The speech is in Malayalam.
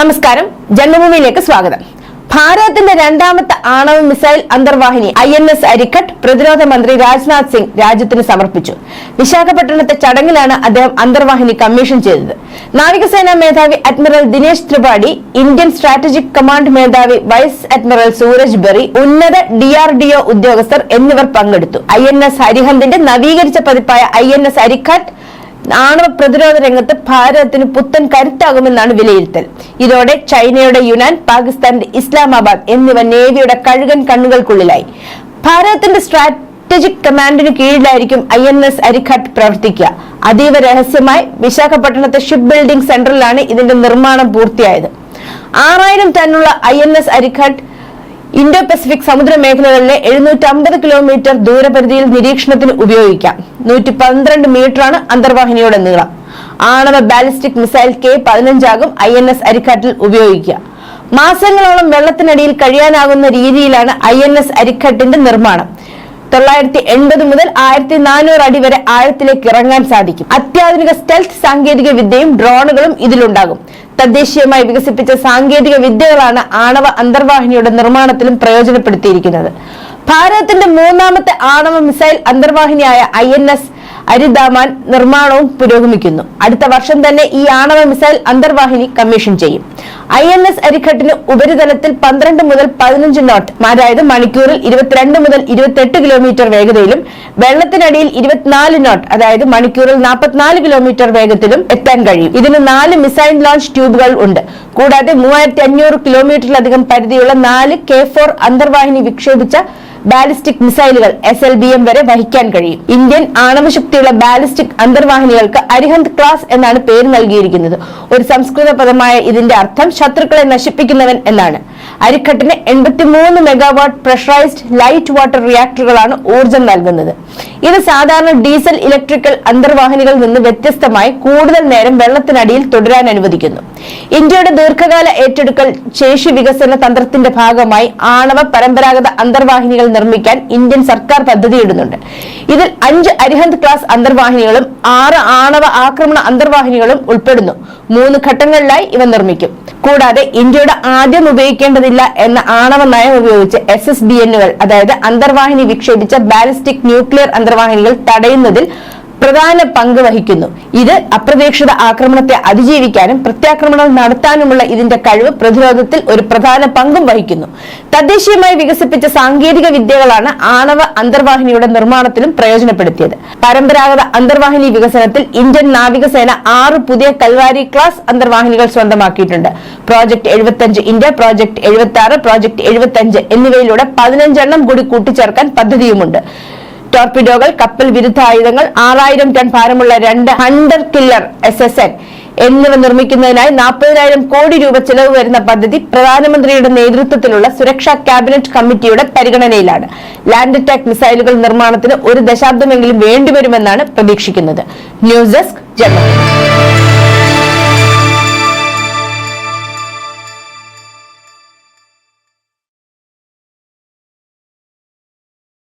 നമസ്കാരം. ജന്മഭൂമിയിലേക്ക് സ്വാഗതം. ഭാരതത്തിന്റെ രണ്ടാമത്തെ ആണവ മിസൈൽ അന്തർവാഹിനി ഐ എൻ എസ് അരിക്കട്ട് പ്രതിരോധ മന്ത്രി രാജ്നാഥ് സിംഗ് രാജ്യത്തിന് സമർപ്പിച്ചു. വിശാഖപട്ടണത്തെ ചടങ്ങിലാണ് അദ്ദേഹം അന്തർവാഹിനി കമ്മീഷൻ ചെയ്തത്. നാവികസേനാ മേധാവി admiral Dinesh Tripathi Indian strategic command മേധാവി വൈസ് അഡ്മിറൽ സൂരജ് ബെറി ഉന്നത ഡിആർഡിഒ ഉദ്യോഗസ്ഥർ എന്നിവർ പങ്കെടുത്തു. ഐ എൻ എസ് നവീകരിച്ച പതിപ്പായ ഐ എൻ എസ് അരിക്കട്ട് ആണവ പ്രതിരോധ രംഗത്ത് ഭാരതത്തിന് പുത്തൻ കരുത്താകുമെന്നാണ് വിലയിരുത്തൽ. ഇതോടെ ചൈനയുടെ യുനാൻ പാകിസ്ഥാന്റെ ഇസ്ലാമാബാദ് എന്നിവ നേവിയുടെ കഴുകൻ കണ്ണുകൾക്കുള്ളിലായി. ഭാരതത്തിന്റെ സ്ട്രാറ്റജിക് കമാൻഡിന് കീഴിലായിരിക്കും ഐ എൻ എസ് അരിഘട്ട് പ്രവർത്തിക്കുക. അതീവ രഹസ്യമായി വിശാഖപട്ടണത്തെ ഷിപ്പ് ബിൽഡിംഗ് സെന്ററിലാണ് ഇതിന്റെ നിർമ്മാണം പൂർത്തിയായത്. ആറായിരം ടണ്ണുള്ള I N S Arighat Indo Pacific സമുദ്ര മേഖലകളിലെ എഴുന്നൂറ്റമ്പത് കിലോമീറ്റർ ദൂരപരിധിയിൽ നിരീക്ഷണത്തിന് ഉപയോഗിക്കാം. നൂറ്റി പന്ത്രണ്ട് മീറ്ററാണ് അന്തർവാഹിനിയുടെ നീളം. ആണവ ബാലിസ്റ്റിക് മിസൈൽ കെ പതിനഞ്ചാകും ഐ എൻ എസ് അരിക്കാട്ടിൽ ഉപയോഗിക്കുക. മാസങ്ങളോളം വെള്ളത്തിനടിയിൽ കഴിയാനാകുന്ന രീതിയിലാണ് ഐ എൻ എസ് അരിക്കട്ടിന്റെ നിർമ്മാണം. തൊള്ളായിരത്തി എൺപത് മുതൽ ആയിരത്തി നാനൂറ് അടി വരെ ആഴത്തിലേക്ക് ഇറങ്ങാൻ സാധിക്കും. അത്യാധുനിക സ്റ്റെൽത്ത് സാങ്കേതിക വിദ്യയും ഡ്രോണുകളും ഇതിലുണ്ടാകും. തദ്ദേശീയമായി വികസിപ്പിച്ച സാങ്കേതിക വിദ്യകളാണ് ആണവ അന്തർവാഹിനിയുടെ നിർമ്മാണത്തിലും പ്രയോജനപ്പെടുത്തിയിരിക്കുന്നത്. ഭാരതത്തിന്റെ മൂന്നാമത്തെ ആണവ മിസൈൽ അന്തർവാഹിനിയായ ഐ എൻ എസ് അരിദാമാൻ നിർമ്മാണവും പുരോഗമിക്കുന്നു. അടുത്ത വർഷം തന്നെ ഈ ആണവ മിസൈൽ അന്തർവാഹിനി കമ്മീഷൻ ചെയ്യും. ഐ എൻ എസ് അരിഘട്ടിന് ഉപരിതലത്തിൽ പന്ത്രണ്ട് മുതൽ പതിനഞ്ച് നോട്ട് അതായത് മണിക്കൂറിൽ ഇരുപത്തിരണ്ട് മുതൽ ഇരുപത്തെട്ട് കിലോമീറ്റർ വേഗതയിലും വെള്ളത്തിനടിയിൽ ഇരുപത്തിനാല് നോട്ട് അതായത് മണിക്കൂറിൽ നാൽപ്പത്തിനാല് കിലോമീറ്റർ വേഗത്തിലും എത്താൻ കഴിയും. ഇതിന് നാല് മിസൈൽ ലോഞ്ച് ട്യൂബുകൾ ഉണ്ട്. കൂടാതെ മൂവായിരത്തി അഞ്ഞൂറ് കിലോമീറ്ററിലധികം പരിധിയുള്ള നാല് കെ ഫോർ അന്തർവാഹിനി വിക്ഷേപിച്ച ബാലിസ്റ്റിക് മിസൈലുകൾ എസ് എൽ ബി എം വരെ വഹിക്കാൻ കഴിയും. ഇന്ത്യൻ ആണവശക്തിയുള്ള ബാലിസ്റ്റിക് അന്തർവാഹിനികൾക്ക് അരിഹന്ത് ക്ലാസ് എന്നാണ് പേര് നൽകിയിരിക്കുന്നത്. ഒരു സംസ്കൃത പദമായ ഇതിന്റെ അർത്ഥം ശത്രുക്കളെ നശിപ്പിക്കുന്നവൻ എന്നാണ്. അരിക്കട്ടിന് എൺപത്തിമൂന്ന് മെഗാവാട്ട് പ്രഷറൈസ്ഡ് ലൈറ്റ് വാട്ടർ റിയാക്ടറുകളാണ് ഊർജം നൽകുന്നത്. ഇത് സാധാരണ ഡീസൽ ഇലക്ട്രിക്കൽ അന്തർവാഹിനികളിൽ നിന്ന് വ്യത്യസ്തമായി കൂടുതൽ നേരം വെള്ളത്തിനടിയിൽ തുടരാൻ അനുവദിക്കുന്നു. ഇന്ത്യയുടെ ദീർഘകാല ഏറ്റെടുക്കൽ ശേഷി വികസന തന്ത്രത്തിന്റെ ഭാഗമായി ആണവ പരമ്പരാഗത അന്തർവാഹിനികൾ നിർമ്മിക്കാൻ ഇന്ത്യൻ സർക്കാർ പദ്ധതിയിടുന്നുണ്ട്. ഇതിൽ അഞ്ച് അരിഹന്ത് ക്ലാസ് അന്തർവാഹിനികളും ആറ് ആണവ ആക്രമണ അന്തർവാഹിനികളും ഉൾപ്പെടുന്നു. മൂന്ന് ഘട്ടങ്ങളിലായി ഇവ നിർമ്മിക്കും. കൂടാതെ ഇന്ത്യയുടെ ആദ്യം ഉപയോഗിക്കേണ്ടതില്ല എന്ന ആണവ നയം ഉപയോഗിച്ച് എസ് എസ് ബി എന്നുകൾ അതായത് അന്തർവാഹിനി വിക്ഷേപിച്ച ബാലിസ്റ്റിക് ന്യൂക്ലിയർ അന്തർവാഹിനികൾ തടയുന്നതിൽ പ്രധാന പങ്ക് വഹിക്കുന്നു. ഇത് അപ്രതീക്ഷിത ആക്രമണത്തെ അതിജീവിക്കാനും പ്രത്യാക്രമണം നടത്താനുമുള്ള ഇതിന്റെ കഴിവ് പ്രതിരോധത്തിൽ ഒരു പ്രധാന പങ്കും വഹിക്കുന്നു. തദ്ദേശീയമായി വികസിപ്പിച്ച സാങ്കേതിക വിദ്യകളാണ് ആണവ അന്തർവാഹിനിയുടെ നിർമ്മാണത്തിലും പ്രയോജനപ്പെടുത്തിയത്. പരമ്പരാഗത അന്തർവാഹിനി വികസനത്തിൽ ഇന്ത്യൻ നാവികസേന ആറ് പുതിയ കൽവാരി ക്ലാസ് അന്തർവാഹിനികൾ സ്വന്തമാക്കിയിട്ടുണ്ട്. പ്രോജക്ട് എഴുപത്തഞ്ച് ഇന്ത്യ പ്രോജക്ട് എഴുപത്തി ആറ് പ്രോജക്ട് എഴുപത്തഞ്ച് എന്നിവയിലൂടെ പതിനഞ്ചെണ്ണം കൂടി കൂട്ടിച്ചേർക്കാൻ പദ്ധതിയുമുണ്ട്. ടോർപിഡോകൾ കപ്പൽ വിരുദ്ധ ആയുധങ്ങൾ ആറായിരം ടൺ ഭാരമുള്ള രണ്ട് hunter killer S S N എന്നിവ നിർമ്മിക്കുന്നതിനായി നാൽപ്പതിനായിരം കോടി രൂപ ചെലവ് വരുന്ന പദ്ധതി പ്രധാനമന്ത്രിയുടെ നേതൃത്വത്തിലുള്ള സുരക്ഷാ ക്യാബിനറ്റ് കമ്മിറ്റിയുടെ പരിഗണനയിലാണ്. ലാൻഡ് അറ്റാക്ക് മിസൈലുകൾ നിർമ്മാണത്തിന് ഒരു ദശാബ്ദമെങ്കിലും വേണ്ടിവരുമെന്നാണ് പ്രതീക്ഷിക്കുന്നത്. News desk general